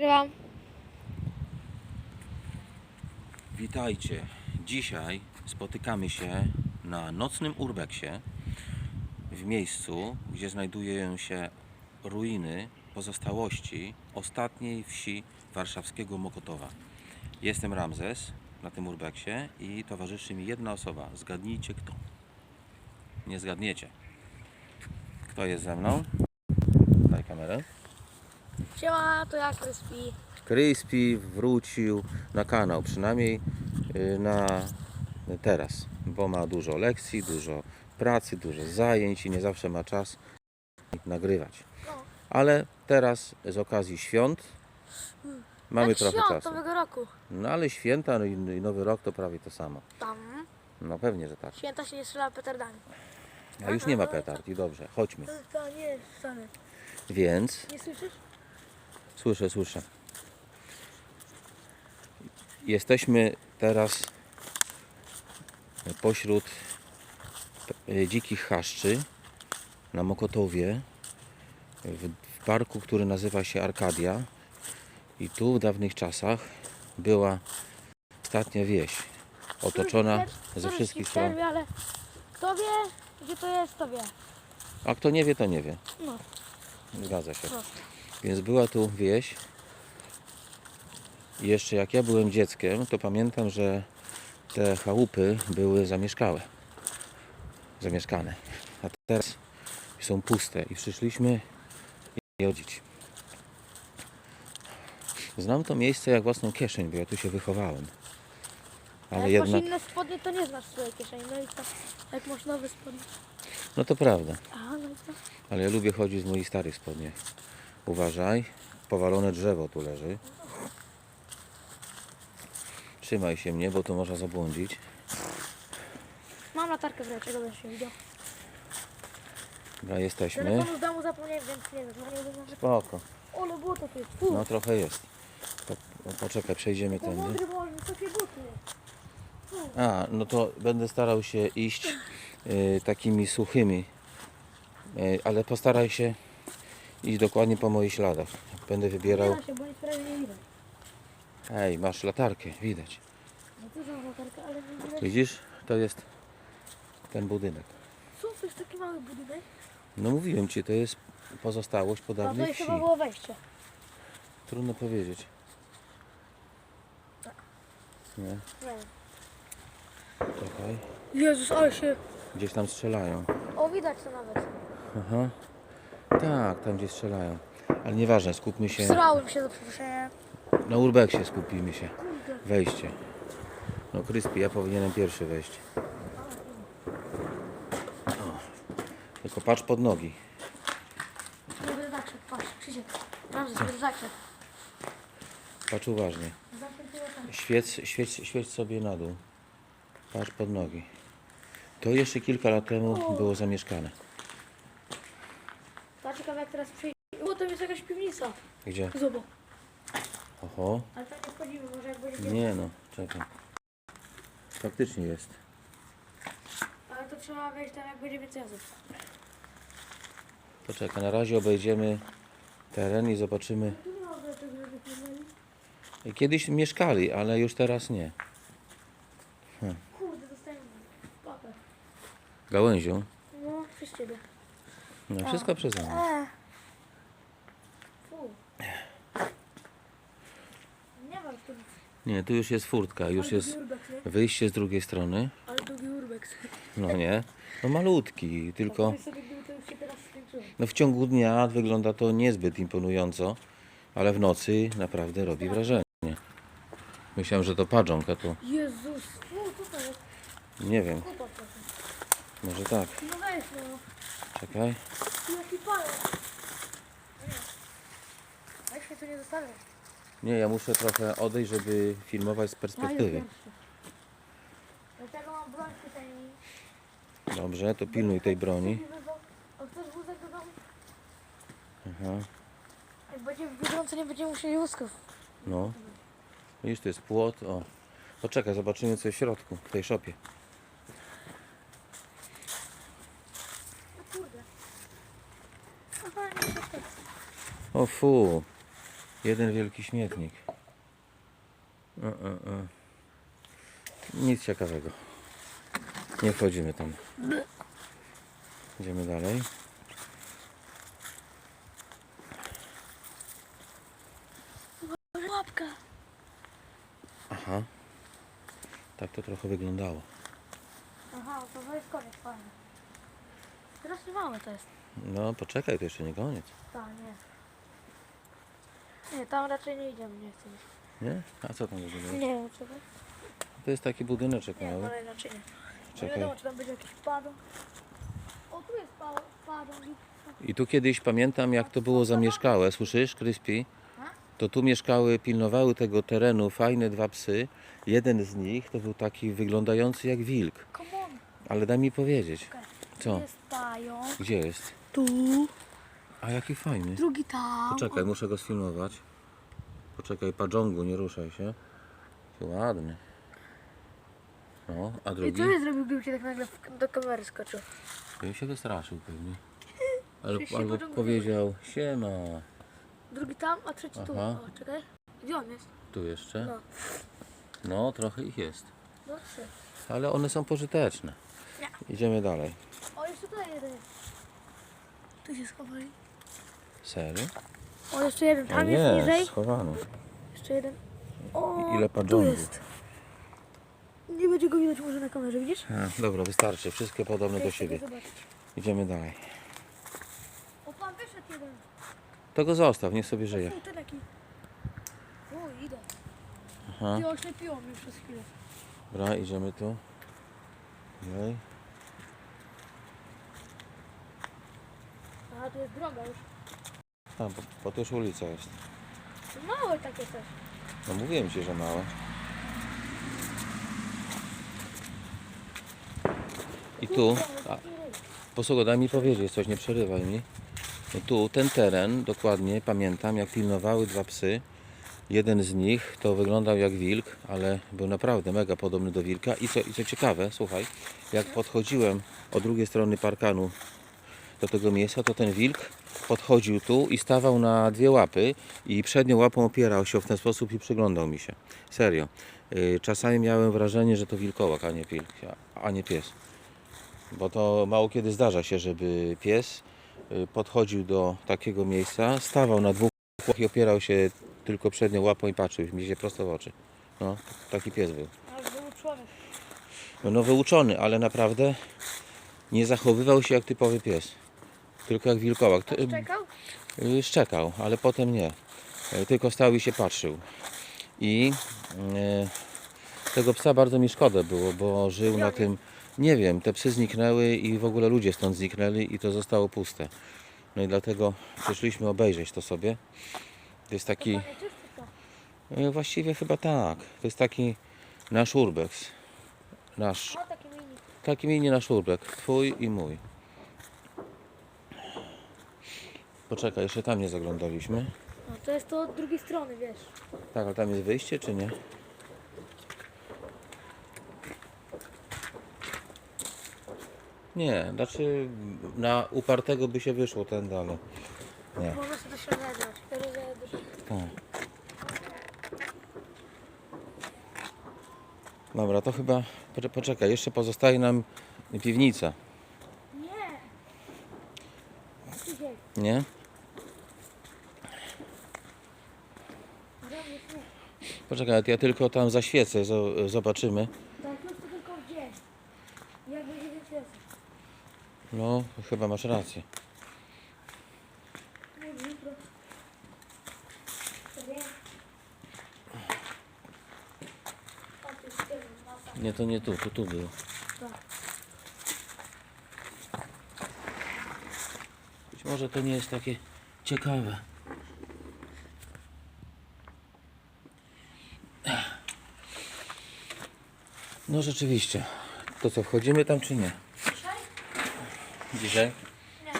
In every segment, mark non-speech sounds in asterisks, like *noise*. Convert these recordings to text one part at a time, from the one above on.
Grywam. Witajcie. Dzisiaj spotykamy się na nocnym urbeksie w miejscu, gdzie znajdują się ruiny pozostałości ostatniej wsi warszawskiego Mokotowa. Jestem Ramzes na tym urbeksie i towarzyszy mi jedna osoba. Zgadnijcie kto. Nie zgadniecie. Kto jest ze mną? Daj kamerę. Siema, to ja Crispy. Crispy wrócił na kanał, przynajmniej y, na teraz, bo ma dużo lekcji, dużo pracy, dużo zajęć i nie zawsze ma czas nagrywać. No. Ale teraz z okazji świąt mamy Jak trochę świąt czasu. nowego roku. No ale święta no i i Nowy Rok to prawie to samo. Tam. No pewnie, że tak. Święta się nie strzela petardami. A już nie ma *laughs* petard i dobrze, chodźmy. To nie, wcale. Więc Nie słyszysz? Słyszę, słyszę. Jesteśmy teraz pośród e, dzikich chaszczy na Mokotowie w, parku, który nazywa się Arkadia. I tu w dawnych czasach była ostatnia wieś, otoczona ze wszystkich stron. ale kto wie, gdzie to jest, to wie. A kto nie wie, to nie wie. No, Zgadza się. proszę. Więc była tu wieś. I jeszcze jak ja byłem dzieckiem, to pamiętam, że te chałupy były zamieszkałe. Zamieszkane. A teraz są puste i przyszliśmy je odzić. Znam to miejsce jak własną kieszeń, bo ja tu się wychowałem. Ale jak jednak, masz inne spodnie, to nie znasz swojej kieszeni. No i to, jak masz nowe spodnie. no to prawda. A, no i. Ale ja lubię chodzić z moich starych spodni. Uważaj, powalone drzewo tu leży. Trzymaj się mnie, bo tu można zabłądzić. Mam latarkę w ręce, będziesz się widział. Dobra, jesteśmy. Telefonu w domu zapomniałem, więc nie wiem. No. Spoko. No było to tu jest. Fu. No trochę jest. No, poczekaj, przejdziemy To tędy. mądry, bo masz wysokie buty. A, no to będę starał się iść y, takimi suchymi. Y, ale postaraj się iść dokładnie po moich śladach. Będę Nie wybierał. da się, bo nic prawie nie widać. Ej, masz latarkę, widać. No dużą latarkę, ale nie widać. Widzisz? To jest ten budynek. Co, to jest taki mały budynek? No mówiłem ci, to jest pozostałość po A to dawnej wsi. chyba było wejście. Trudno powiedzieć. Nie, Nie wiem. czekaj. Jezus, ale się... Gdzieś tam strzelają. O, widać to nawet. Aha. Tak, tam gdzie strzelają. Ale nieważne, skupmy się. Srałem się do przeproszenia. Na urbeksie skupimy się. Wejście. No Kryspy, ja powinienem pierwszy wejść. O. Tylko patrz pod nogi. Tak szedł, patrz, Krzysiek. Szedł. Patrz uważnie. Świeć, świeć, świeć sobie na dół. Patrz pod nogi. To jeszcze kilka lat temu było zamieszkane. Ciekawe jak teraz przyjdzie. O, tam jest jakaś piwnica. Gdzie? Zobacz. Oho. Ale tam nie wchodzimy, może jak będzie... Nie no, czekaj. Faktycznie jest. Ale to trzeba wejść tam, jak będzie więcej osób. Poczekaj, na razie obejdziemy teren i zobaczymy. Pozwolić. Kiedyś mieszkali, ale już teraz nie. Kurde, dostajemy papę. Gałęzią. No, przez ciebie. No wszystko przeze mnie. Eee. Fu. Nie mam tu. Nie, tu już jest furtka, już jest wyjście z drugiej strony. Ale długi urbex. No nie, no malutki, tylko no w ciągu dnia wygląda to niezbyt imponująco, ale w nocy naprawdę robi wrażenie. Myślałem, że to padżąk, a to Jezus, nie wiem, może tak. No weź no, Czekaj. jaki palec. Nie. Weź mnie tu nie zostawiaj. Nie, ja muszę trochę odejść, żeby filmować z perspektywy. Dlatego mam broń w kieszeni. Dobrze, to pilnuj tej broni. Chcesz wózek do domu? Aha, Jak będzie w Biedronce nie będziemy musieli wózków. no. Widzisz, to jest płot, o. Poczekaj, zobaczymy co jest w środku, w tej szopie. O to fu, Jeden wielki śmietnik. E, e, e. Nic ciekawego. Nie wchodzimy tam. Idziemy dalej. Łapka. Aha. Tak to trochę wyglądało. Aha, to jest koniec, fajnie. Teraz małe to jest. No poczekaj, to jeszcze nie koniec. Tak, nie. Nie, tam raczej nie idziemy, nie chcę iść. Nie? A co tam w ogóle? Nie wiem, to To jest taki budyneczek Nie, mały. ale raczej nie. Nie Czekaj. wiadomo, czy tam będzie jakiś padon. O, tu jest pa-. I tu kiedyś pamiętam jak to było zamieszkałe, słyszysz Crispy? To tu mieszkały, pilnowały tego terenu fajne dwa psy. Jeden z nich to był taki wyglądający jak wilk. Come on. Ale daj mi powiedzieć. Co? Jest pająk. Gdzie jest? Tu. A jaki fajny. Drugi tam. Poczekaj, muszę go sfilmować. Poczekaj, padżongu, nie ruszaj się. Ładny. No, a I drugi? co nie zrobił, gdyby cię tak nagle w- do kamery skoczył? Bym się wystraszył pewnie. *laughs* Albo, Przecież się albo pociągu powiedział, siema. Drugi tam, a trzeci tu. Aha. O, czekaj. Gdzie on jest? Tu jeszcze? No. No, trochę ich jest. No trzy. Ale one są pożyteczne. Idziemy dalej. O, jeszcze tutaj jeden jest. Tu się schowali. Serio? O, jeszcze jeden. Tam jest niżej. schowany. Jeszcze jeden. O, Ile tu jest. Nie będzie go widać może na kamerze, widzisz? A, dobra, wystarczy. Wszystkie podobne do siebie. Idziemy dalej. O, pan wyszedł jeden. To go zostaw, niech sobie żyje. O, ten taki. O, idę. Aha. I oślepiło mnie przez chwilę. Dobra, idziemy tu. Dalej. A, tu jest droga już. Tam, bo, bo to już ulica jest. Małe takie też. No mówiłem ci, że małe. I tu, a, daj mi powiedzieć coś, nie przerywaj mi. Tu, ten teren, dokładnie pamiętam, jak pilnowały dwa psy. Jeden z nich to wyglądał jak wilk, ale był naprawdę mega podobny do wilka. I co, i co ciekawe, słuchaj, jak podchodziłem od drugiej strony parkanu do tego miejsca, to ten wilk podchodził tu i stawał na dwie łapy i przednią łapą opierał się w ten sposób i przyglądał mi się. Serio. Yy, Czasami miałem wrażenie, że to wilkołak, a nie, wilk, a nie pies. Bo to mało kiedy zdarza się, żeby pies yy, podchodził do takiego miejsca, stawał na dwóch łapach i opierał się tylko przednią łapą i patrzył mi się prosto w oczy. No, taki pies był. Ale człowiek. No, no wyuczony, ale naprawdę nie zachowywał się jak typowy pies. Tylko jak wilkołak. To- Czekał? Y, Szczekał, ale potem nie. Y, Tylko stał i się patrzył. I y, tego psa bardzo mi szkoda było, bo żył na tym. Nie wiem, te psy zniknęły i w ogóle ludzie stąd zniknęli i to zostało puste. No i dlatego przyszliśmy obejrzeć to sobie. To jest taki. Y, Właściwie chyba tak. To jest taki nasz urbex. Nasz. O, taki mini. Taki mini nasz urbex. Twój i mój. Poczekaj, jeszcze tam nie zaglądaliśmy. No, to jest to od drugiej strony, wiesz. Tak, ale tam jest wyjście, czy nie? Nie, znaczy na upartego by się wyszło ten dalej. Nie. Można sobie to się rozegrać. Rozegrać. Tak. Dobra, to chyba. poczek- Poczekaj, jeszcze pozostaje nam piwnica, Nie! Nie? Zrobię nie. Poczekaj, ja tylko tam zaświecę, zo- zobaczymy. Tak, już to tylko gdzie? Jak będzie więcej osób. No, chyba masz rację. To. Nie, to nie tu, to tu było. Tak. Być może to nie jest takie ciekawe. No rzeczywiście. To co, wchodzimy tam czy nie? Dzisiaj? Dzisiaj? Nie.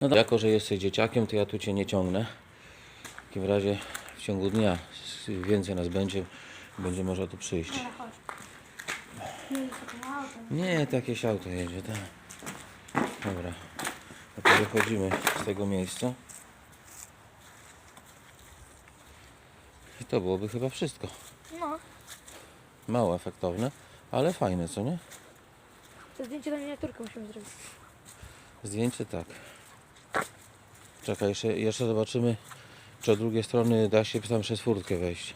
No. Jako, że jesteś dzieciakiem, to ja tu Cię nie ciągnę. W takim razie w ciągu dnia więcej nas będzie, będzie można tu przyjść. Nie, chodź. Nie, takie auto jedzie, tak. Dobra. No to wychodzimy z tego miejsca. I to byłoby chyba wszystko. Mało efektowne, ale fajne, co nie? To zdjęcie na miniaturkę musimy zrobić. Zdjęcie tak. Czekaj, jeszcze, jeszcze zobaczymy, czy od drugiej strony da się tam przez furtkę wejść.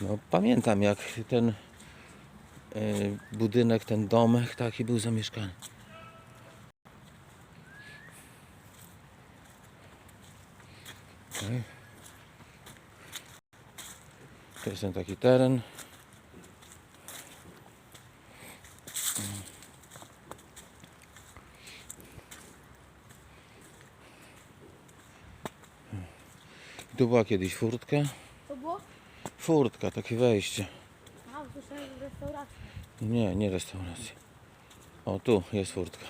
No pamiętam jak ten y, budynek, ten domek taki był zamieszkany. Okej. To jest ten taki teren. Tu była kiedyś furtka. To było? Furtka, takie wejście. A, słyszałem w restauracji. Nie, nie restauracja. O, tu jest furtka.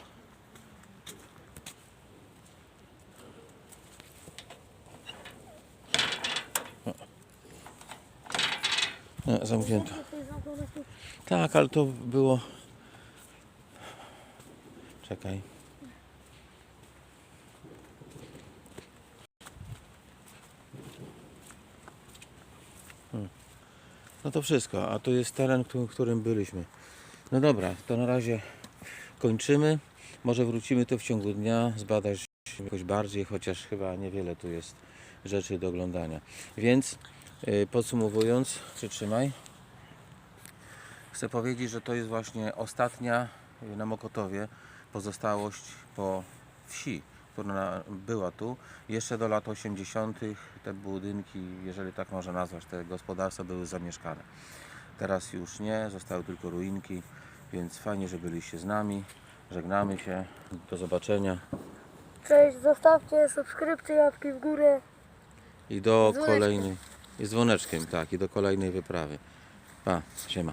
Nie, zamknięto. Tak, ale to było. Czekaj. Hmm. No to wszystko, a to jest teren, w którym byliśmy. No dobra, to na razie kończymy. Może wrócimy tu w ciągu dnia, zbadać jakoś bardziej, chociaż chyba niewiele tu jest rzeczy do oglądania. Więc yy, podsumowując, przytrzymaj. Chcę powiedzieć, że to jest właśnie ostatnia y, na Mokotowie pozostałość po wsi, która była tu. Jeszcze do lat 80. te budynki, jeżeli tak można nazwać, te gospodarstwa były zamieszkane. Teraz już nie, zostały tylko ruinki, więc fajnie, że byliście z nami. Żegnamy się. Do zobaczenia Cześć, zostawcie subskrypcję, łapki w górę. i do kolejnej. I z dzwoneczkiem, tak, i do kolejnej wyprawy. Pa, siema.